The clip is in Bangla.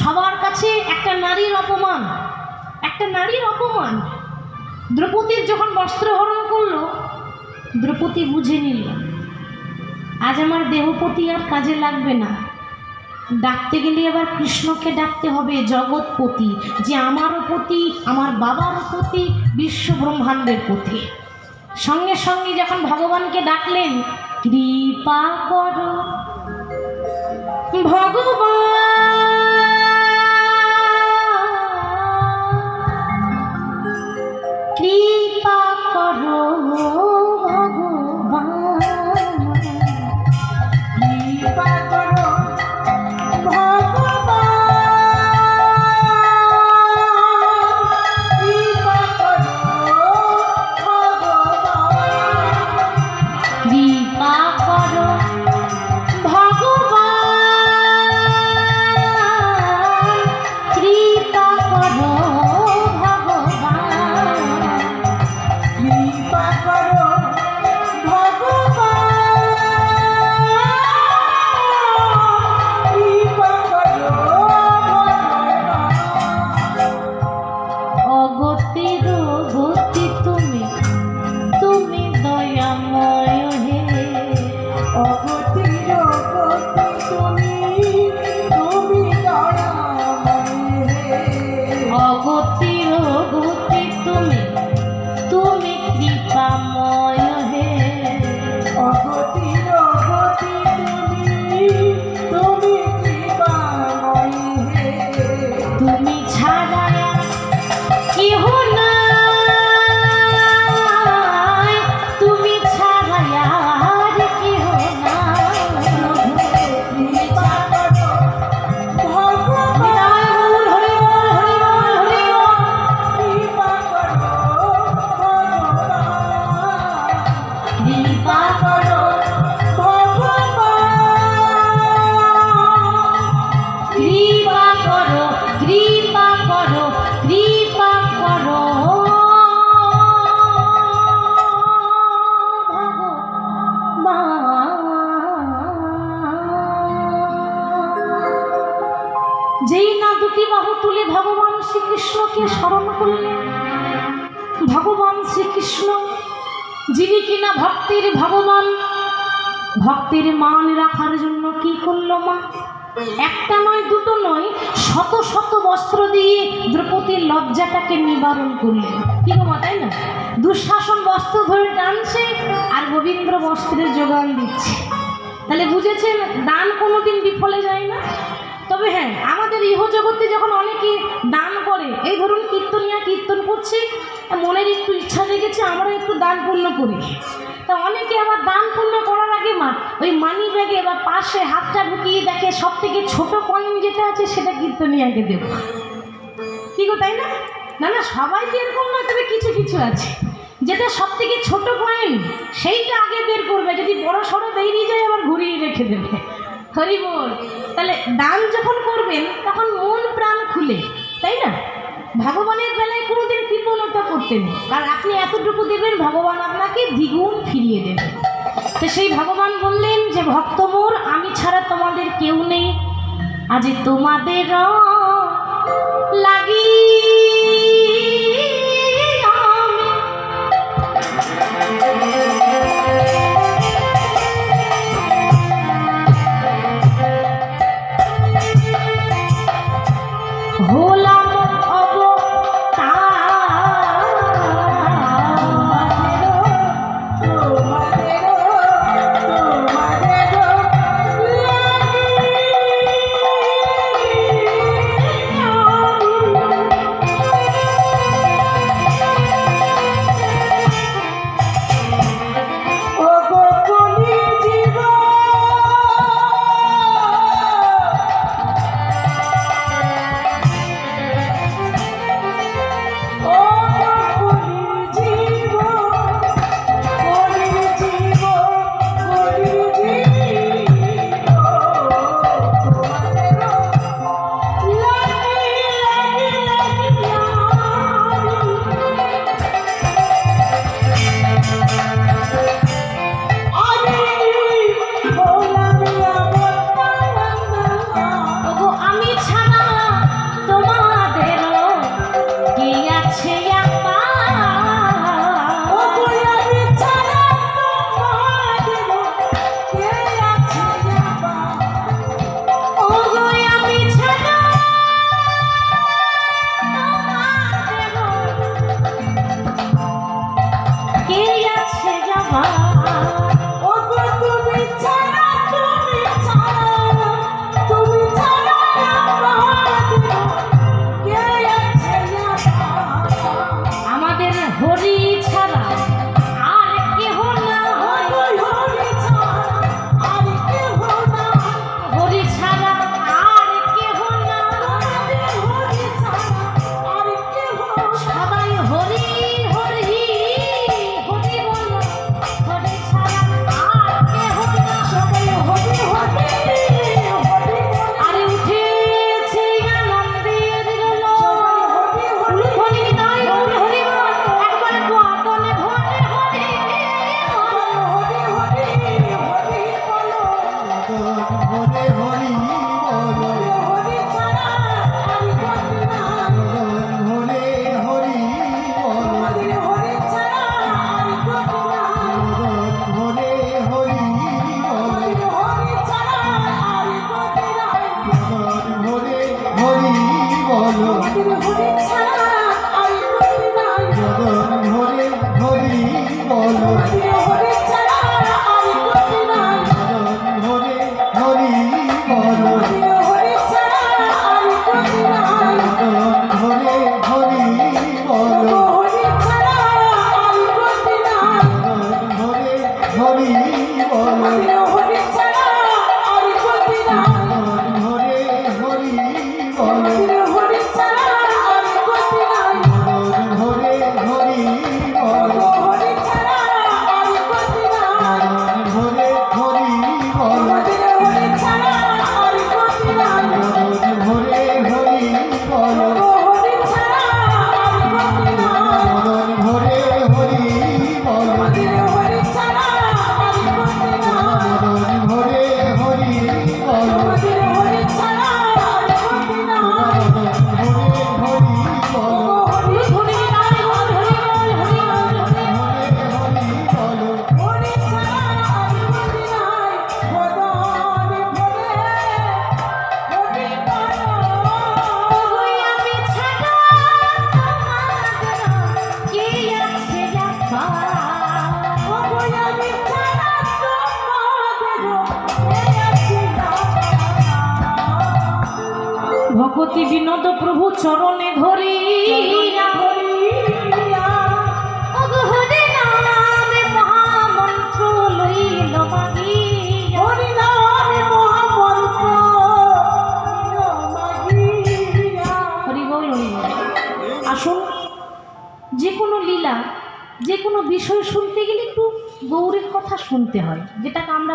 সবার কাছে একটা নারীর অপমান, একটা নারীর অপমান। দ্রৌপদীর যখন বস্ত্রহরণ করল, দ্রৌপদী বুঝে নিল, আজ আমার দেহপতি আর কাজে লাগবে না। ডাকতে গেলে আবার কৃষ্ণকে ডাকতে হবে জগৎপতি, যে আমারও পতি, আমার বাবারও পতি বিশ্ব ব্রহ্মাণ্ডের পতি সঙ্গে সঙ্গে যখন ভগবানকে ডাকলেন, কৃপা কর। ভগবান! যিনি কিনা ভক্তির ভগবান ভক্তের মান রাখার জন্য কি করল মা? একটা নয়, দুটো নয়, শত শত বস্ত্র দিয়ে দ্রৌপদীর লজ্জাটাকে নিবারণ করলেন। কি মা, তাই না? দুঃশাসন বস্ত্র ধরে টানছে আর গোবিন্দ্র বস্ত্রের যোগান দিচ্ছে। তাহলে বুঝেছেন, দান কোনোদিন বিফলে যায় না? তবে হ্যাঁ আমাদের ইহজগতে যখন অনেকে দান করে, এই ধরুন কীর্তনিয়া কীর্তন করছে, মনের একটু ইচ্ছা জেগেছে আমরা একটু দান পূর্ণ করি। তা অনেকে আবার দান পূর্ণ করার আগে মা, ওই মানি ব্যাগে বা পাশে হাতটা ঢুকিয়ে দেখে সব থেকে ছোটো কয়েন যেটা আছে সেটা কীর্তনিয়াকে দেবো। কি গো, তাই না? না না, সবাই তো এরকম না তবে কিছু কিছু আছে। যেটা সব থেকে ছোটো কয়েন, সেইটা আগে বের করবে, যদি বড় সড়ো বেরিয়ে যায় আবার ঘুরিয়ে রেখে দেবে। হরি বল। তাহলে দান যখন করবেন, তখন মন প্রাণ খুলে, তাই না? ভগবানের বেলায় কোনোদিন কৃপণতা করতেন। কারণ আপনি এতটুকু দেবেন, ভগবান আপনাকে দ্বিগুণ ফিরিয়ে দেবেন তো সেই ভগবান বললেন যে, ভক্ত মোর, আমি ছাড়া তোমাদের কেউ নেই। আজ তোমাদের ভগবতী বিনোদ প্রভু চরণে ধরি। আসুন যে কোনো লীলা যে কোনো বিষয় শুনতে গেলে একটু গৌরের কথা শুনতে হয় যেটাকে আমরা